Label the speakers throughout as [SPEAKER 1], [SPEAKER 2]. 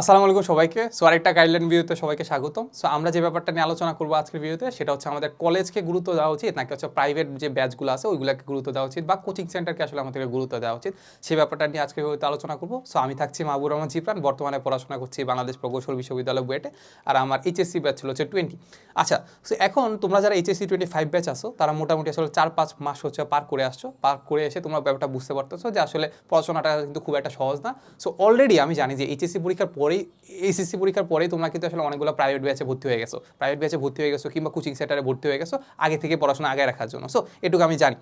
[SPEAKER 1] আসসালামু আলাইকুম সবাইকে। সো আরেকটা গাইডলাইন ভিডিওতে সবাইকে স্বাগতম। সো আমরা যে ব্যাপারটা নিয়ে আলোচনা করব আজকের ভিডিওতে সেটা হচ্ছে আমাদের কলেজকে গুরুত্ব দেওয়া উচিত, নাকি হচ্ছে প্রাইভেট যে ব্যাচগুলো আছে, ওইগুলোকে গুরুত্ব দেওয়া উচিত, বা কোচিং সেন্টারকে আসলে আমাদেরকে গুরুত্ব দেওয়া উচিত। সেই ব্যাপারটা নিয়ে আজকের ভিডিওতে আলোচনা করব। সো আমি থাকছি মাহবুর রহমান জিপ্রান বর্তমানে পড়াশোনা করছি বাংলাদেশ প্রকৌশল বিশ্ববিদ্যালয় বুয়েটে, আর আমার এইচএসসি ব্যাচ ছিল হচ্ছে টোয়েন্টি আচ্ছা সো এখন তোমরা যারা এইচএসসি টোয়েন্টি ফাইভ ব্যাচ আসো তারা মোটামুটি আসলে চার পাঁচ মাস হচ্ছে পার করে আসছো। পার করে এসে তোমরা ব্যাপারটা বুঝতে পারতেছো যে আসলে পড়াশোনাটা কিন্তু খুব একটা সহজ না। সো অলরেডি আমি জানি যে এইচএসসি পরীক্ষার পরেই এইচএসসি পরীক্ষার পরেই তোমরা কিন্তু আসলে অনেকগুলো প্রাইভেট ব্যাচে ভর্তি হয়ে গেছো। প্রাইভেট ব্যাচে ভর্তি হয়ে গেছো কিংবা কোচিং সেন্টারে ভর্তি হয়ে গেছো, আগে থেকে পড়াশোনা আগে রাখার জন্য। সো এটুকু আমি জানি।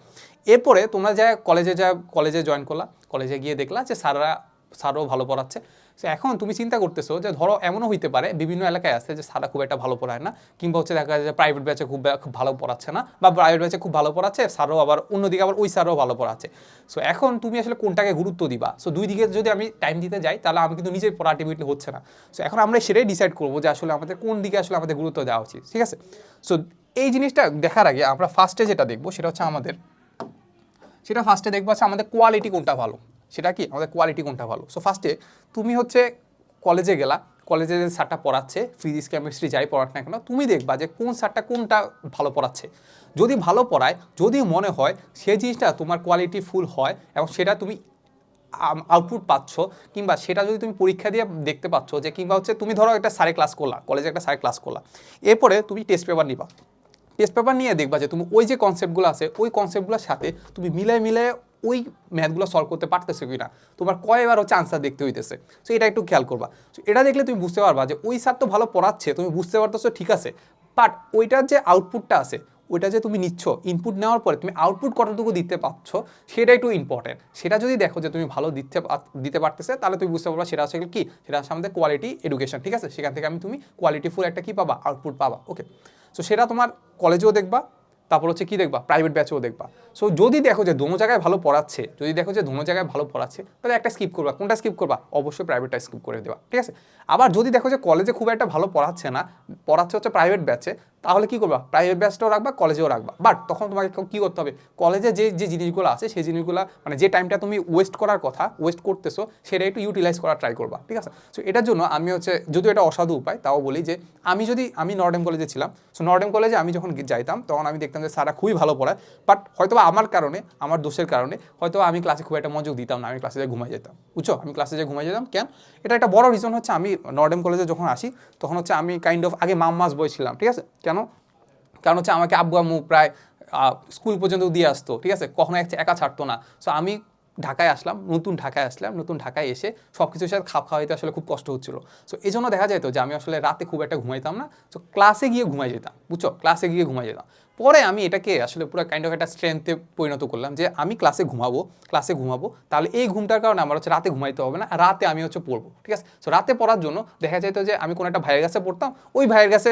[SPEAKER 1] এরপরে তোমরা যা কলেজে যা কলেজে জয়েন করলা কলেজে গিয়ে দেখলা যে স্যাররা স্যারও ভালো পড়াচ্ছে। সো এখন তুমি চিন্তা করতেছো যে, ধরো এমনও হইতে পারে, বিভিন্ন এলাকায় আছে যে, স্যাররা খুব একটা ভালো পড়ায় না, কিংবা হচ্ছে দেখা যায় যে প্রাইভেট ব্যাচে খুব খুব ভালো পড়াচ্ছে না, বা প্রাইভেট ব্যাচে খুব ভালো পড়াচ্ছে স্যারও আবার অন্যদিকে আবার ওই স্যারও ভালো পড়াচ্ছে। সো এখন তুমি আসলে কোনটাকে গুরুত্ব দিবা? সো দুই দিকে যদি আমি টাইম দিতে যাই, তাহলে আমি কিন্তু নিজের পড়া হচ্ছে না। সো এখন আমরা সেটাই ডিসাইড করব যে, আসলে আমাদের কোন দিকে আসলে আমাদের গুরুত্ব দেওয়া উচিত, ঠিক আছে? সো এই জিনিসটা দেখার আগে আমরা ফার্স্টে যেটা দেখব, সেটা হচ্ছে আমাদের, সেটা ফার্স্টে দেখব হচ্ছে আমাদের কোয়ালিটি কোনটা ভালো। সেটা কি? আমাদের কোয়ালিটি কোনটা ভালো? সো ফার্স্টে তুমি হচ্ছে কলেজে গেলা কলেজে যে স্যারটা পড়াচ্ছে ফিজিক্স কেমিস্ট্রি যাই পড়াক না কেন, তুমি দেখবা যে কোন স্যারটা কোনটা ভালো পড়াচ্ছে। যদি ভালো পড়ায়, যদি মনে হয় সেই জিনিসটা তোমার কোয়ালিটি ফুল হয় এবং সেটা তুমি আউটপুট পাচ্ছ, কিংবা সেটা যদি তুমি পরীক্ষা দিয়ে দেখতে পাচ্ছ যে, কিংবা হচ্ছে তুমি ধরো একটা সারে ক্লাস করলা কলেজে একটা সারে ক্লাস করলা, এরপরে তুমি টেস্ট পেপার নিবা। টেস্ট পেপার নিয়ে দেখবা যে তুমি ওই যে কনসেপ্টগুলো আছে, ওই কনসেপ্টগুলোর সাথে তুমি মিলাই মিলাই ওই ম্যাথগুলো সলভ করতে পারতেছো কি না তোমার কয়বার হচ্ছে আনসার দেখতে হইতেছে। সো এটা একটু খেয়াল করবা। সো এটা দেখলে তুমি বুঝতে পারবা যে, ওই স্যার তো ভালো পড়াচ্ছে, তুমি বুঝতে পারতেছো, ঠিক আছে। বাট ওইটার যে আউটপুটটা আছে, ওইটা যে তুমি নিচ্ছ ইনপুট নেওয়ার পরে তুমি আউটপুট কতটুকু দিতে পারছ, সেটা একটু ইম্পর্টেন্ট সেটা যদি দেখো যে, তুমি ভালো দিতে দিতে পারতেছে, তাহলে তুমি বুঝতে পারবা সেটা হচ্ছে কি? সেটা হচ্ছে আমাদের কোয়ালিটি এডুকেশন ঠিক আছে? সেখান থেকে আমি তুমি কোয়ালিটিফুল একটা কী পাবা? আউটপুট পাবা। ওকে সো সেটা তোমার কলেজেও দেখবা তারপর হচ্ছে কী দেখবা? প্রাইভেট ব্যাচেও দেখবা। সো যদি দেখো যে দোনো জায়গায় ভালো পড়াচ্ছে, যদি দেখো যে দোনো জায়গায় ভালো পড়াচ্ছে, তাহলে একটা স্কিপ করবা। কোনটা স্কিপ করবা? অবশ্যই প্রাইভেটটা স্কিপ করে দেবা। ঠিক আছে? আবার যদি দেখো যে কলেজে খুব একটা ভালো পড়াচ্ছে না, পড়াচ্ছে হচ্ছে প্রাইভেট ব্যাচে তাহলে কি করবা? প্রাইভেট ব্যাচটাও রাখবা কলেজেও রাখবা। বাট তখন তোমাকে কি করতে হবে? কলেজে যে যে জিনিসগুলো আছে, সেই জিনিসগুলো মানে যে টাইমটা তুমি ওয়েস্ট করার কথা ওয়েস্ট করতেছো, সেটা একটু ইউটিলাইজ করার ট্রাই করবা, ঠিক আছে? সো এটার জন্য আমি হচ্ছে, যদিও এটা অসাধু উপায়, তাও বলি যে, আমি যদি, আমি নর্ডেম কলেজে ছিলাম সো নর্ডেম কলেজে আমি যখন যাইতাম, তখন আমি দেখতাম যে স্যারা খুবই ভালো পড়ায়। বাট হয়তো আমার কারণে, আমার দোষের কারণে হয়তো আমি ক্লাসে খুব একটা মনোযোগ দিতাম না, আমি ক্লাসে যেয়ে ঘুমাই যেতাম। বুঝছ? আমি ক্লাসে যেয়ে ঘুমাই যেতাম, কেন? এটা একটা বড় রিজন হচ্ছে আমি নর্ডেম কলেজে যখন আসি, তখন হচ্ছে আমি কাইন্ড অফ আগে মাম্মাস বই ছিলাম, ঠিক আছে? কেন? কারণ হচ্ছে আমাকে আব্বু আম্মু প্রায় স্কুল পর্যন্ত দিয়ে আসতো, ঠিক আছে? কখনো একা ছাড়তো না। সো আমি ঢাকায় আসলাম, নতুন ঢাকায় আসলাম, নতুন ঢাকায় এসে সব কিছুর সাথে খাপ খাওয়াইতে আসলে খুব কষ্ট হচ্ছিল। সো এই জন্য দেখা যেত যে আমি আসলে রাতে খুব একটা ঘুমাইতাম না। সো ক্লাসে গিয়ে ঘুমাই যেতাম, বুঝছ? ক্লাসে গিয়ে ঘুমাই যেতাম। পরে আমি এটাকে আসলে পুরো কাইন্ড অফ একটা স্ট্রেংথে পরিণত করলাম যে আমি ক্লাসে ঘুমাবো ক্লাসে ঘুমাবো, তাহলে এই ঘুমটার কারণে আমার হচ্ছে রাতে ঘুমাইতে হবে না রাতে আমি হচ্ছে পড়ব, ঠিক আছে? সো রাতে পড়ার জন্য দেখা যেত যে আমি কোনো একটা ভাইয়ের কাছে পড়তাম, ওই ভাইয়ের কাছে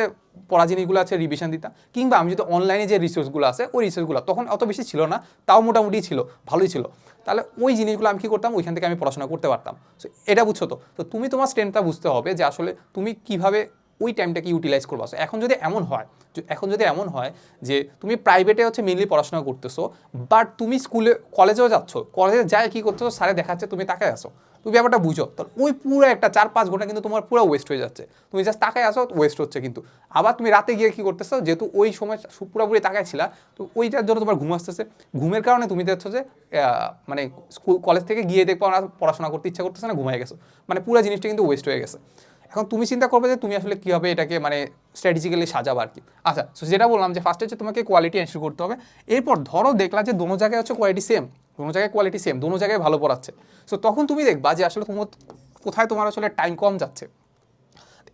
[SPEAKER 1] পড়া জিনিসগুলো আছে রিভিশন দিতাম, কিংবা আমি যদি অনলাইনে যে রিসোর্সগুলো আছে, ওই রিসোর্সগুলো তখন অত বেশি ছিল না, তাও মোটামুটি ছিল, ভালোই ছিল। তাহলে ওই জিনিসগুলো আমি কী করতাম, ওইখান থেকে আমি পড়াশোনা করতে পারতাম। সো এটা বুঝছ তো? তো তুমি তোমার স্ট্রেংথটা বুঝতে হবে যে আসলে তুমি কীভাবে ওই টাইমটাকে ইউটিলাইজ করব। So, এখন যদি এমন হয় এখন যদি এমন হয় যে তুমি প্রাইভেটে হচ্ছে মেনলি পড়াশোনা করতেছো বাট তুমি স্কুলে কলেজেও যাচ্ছ কলেজে যায় কী করতেছো? স্যারে দেখাচ্ছে তুমি তাকায় আসো তুমি ব্যাপারটা বুঝো। তো ওই পুরো একটা চার পাঁচ ঘণ্টা কিন্তু তোমার পুরো ওয়েস্ট হয়ে যাচ্ছে। তুমি জাস্ট তাকায় আসো ওয়েস্ট হচ্ছে কিন্তু। আবার তুমি রাতে গিয়ে কী করতেছো? যেহেতু ওই সময় পুরোপুরি তাকায় ছিলা তো ওইটার জন্য তোমার ঘুম আসতেছে। ঘুমের কারণে তুমি দেখছ যে মানে স্কুল কলেজ থেকে গিয়ে দেখব পড়াশোনা করতে ইচ্ছা করতেছে না ঘুমায় গেছো। মানে পুরো জিনিসটা কিন্তু ওয়েস্ট হয়ে গেছে। এখন তুমি চিন্তা করবে যে তুমি আসলে কীভাবে এটাকে মানে স্ট্র্যাটেজিক্যালি সাজাবো আর কি। আচ্ছা সো যেটা বললাম যে ফার্স্ট হচ্ছে তোমাকে কোয়ালিটি এনশিওর করতে হবে। এরপর ধরো দেখলা যে দোনো জায়গায় হচ্ছে কোয়ালিটি সেম দোনো জায়গায় কোয়ালিটি সেম দোনো জায়গায় ভালো পড়াচ্ছে। সো তখন তুমি দেখবা যে আসলে তোমার কোথায় তোমার আসলে টাইম কম যাচ্ছে।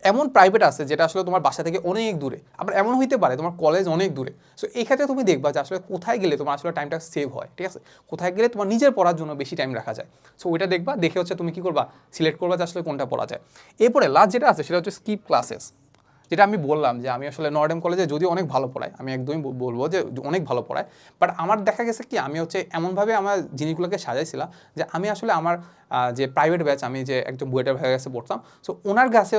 [SPEAKER 1] এমন প্রাইভেট আছে যেটা আসলে তোমার বাসা থেকে অনেক দূরে। আবার এমন হইতে পারে, তোমার কলেজ অনেক দূরে। সো এই ক্ষেত্রে তুমি দেখবা যে আসলে কোথায় গেলে তোমার আসলে টাইমটা সেভ হয়, ঠিক আছে? কোথায় গেলে তোমার নিজের পড়ার জন্য বেশি টাইম রাখা যায়। সো ওইটা দেখবা, দেখে হচ্ছে তুমি কী করবা? সিলেক্ট করবা যে আসলে কোনটা পড়া যায়। এরপরে লাস্ট যেটা আছে সেটা হচ্ছে স্কিপ ক্লাসেস যেটা আমি বললাম যে আমি আসলে নর্ডেম কলেজে যদিও অনেক ভালো পড়াই আমি একদমই বলব যে অনেক ভালো পড়ায় বাট আমার দেখা গেছে কি, আমি হচ্ছে এমনভাবে আমার জিনিসগুলোকে সাজাইছিলাম যে আমি আসলে আমার যে প্রাইভেট ব্যাচ আমি যে একজন বুয়েটার ভাইয়ের কাছে পড়তাম সো ওনার কাছে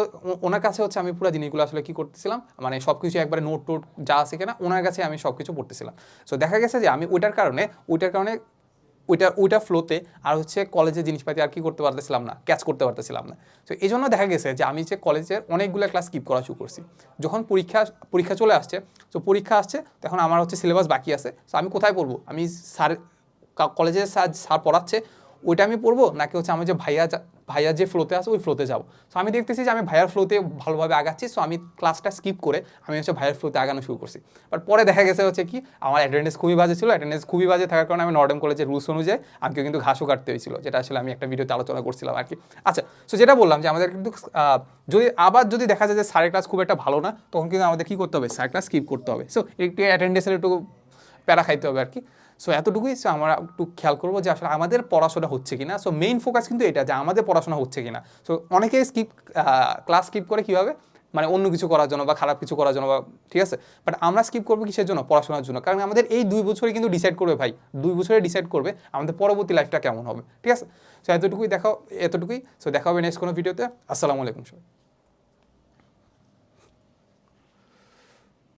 [SPEAKER 1] ওনার কাছে হচ্ছে আমি পুরো জিনিসগুলো আসলে কী করতেছিলাম মানে সব কিছু একবারে নোট টোট যা আছে কিনা, ওনার কাছে আমি সব কিছু পড়তেছিলাম। সো দেখা গেছে যে আমি ওইটার কারণে ওইটার কারণে ওইটা ওইটা ফ্লোতে আর হচ্ছে কলেজের জিনিসপাতি আর কি করতে পারতেছিলাম না ক্যাচ করতে পারতেছিলাম না। তো এই জন্য দেখা গেছে যে আমি যে কলেজের অনেকগুলো ক্লাস স্কিপ করা শুরু করছি। যখন পরীক্ষা পরীক্ষা চলে আসছে, তো পরীক্ষা আসছে, তখন আমার হচ্ছে সিলেবাস বাকি আছে। তো আমি কোথায় পড়ব? আমি স্যার কলেজের স্যার স্যার পড়াচ্ছে, ওইটা আমি পড়ব? নাকি হচ্ছে আমার যে ভাইয়া ভাইয়া যে ফ্লোতে আছে, ওই ফ্লোতে যাব। সো আমি দেখতেছি যে আমি ভাইয়ার ফ্লোতে ভালোভাবে আগাচ্ছি। সো আমি ক্লাসটা স্কিপ করে আমি হচ্ছে ভাইয়ার ফ্লোতে আগানো শুরু করছি। বাট পরে দেখা গেছে হচ্ছে কি, আমার অ্যাটেন্ডেন্স খুবই বাজে ছিল। অ্যাটেন্ডেন্স খুবই বাজে থাকার কারণে আমি নর্ডেম কলেজের রুলস অনুযায়ী আমাকে কিন্তু ঘাসও কাটতে হয়েছিল, যেটা আসলে আমি একটা ভিডিওতে আলোচনা করছিলাম আর কি। আচ্ছা সো যেটা বললাম যে আমাদের কিন্তু যদি আবার যদি দেখা যায় যে স্যারের ক্লাস খুব একটা ভালো না, তখন কিন্তু আমাদের কী করতে হবে? স্যার ক্লাস স্কিপ করতে হবে। সো একটু অ্যাটেন্ডেন্সের একটু প্যারা খাইতে হবে আর কি। সো এতটুকুই সো আমরা একটু খেয়াল করব যে আসলে আমাদের পড়াশোনা হচ্ছে কিনা। সো মেইন ফোকাস কিন্তু এটা, যে আমাদের পড়াশোনা হচ্ছে কিনা। সো অনেকে স্কিপ ক্লাস স্কিপ করে কীভাবে? মানে অন্য কিছু করার জন্য বা খারাপ কিছু করার জন্য বা, ঠিক আছে? বাট আমরা স্কিপ করব কিসের জন্য? পড়াশোনার জন্য। কারণ আমাদের এই দুই বছরে কিন্তু ডিসাইড করবে ভাই। দুই বছরে ডিসাইড করবে আমাদের পরবর্তী লাইফটা কেমন হবে। ঠিক আছে? সো এতটুকুই দেখা এতটুকুই। সো দেখা হবে নেক্সট কোনো ভিডিওতে আসসালামু আলাইকুম সবাই।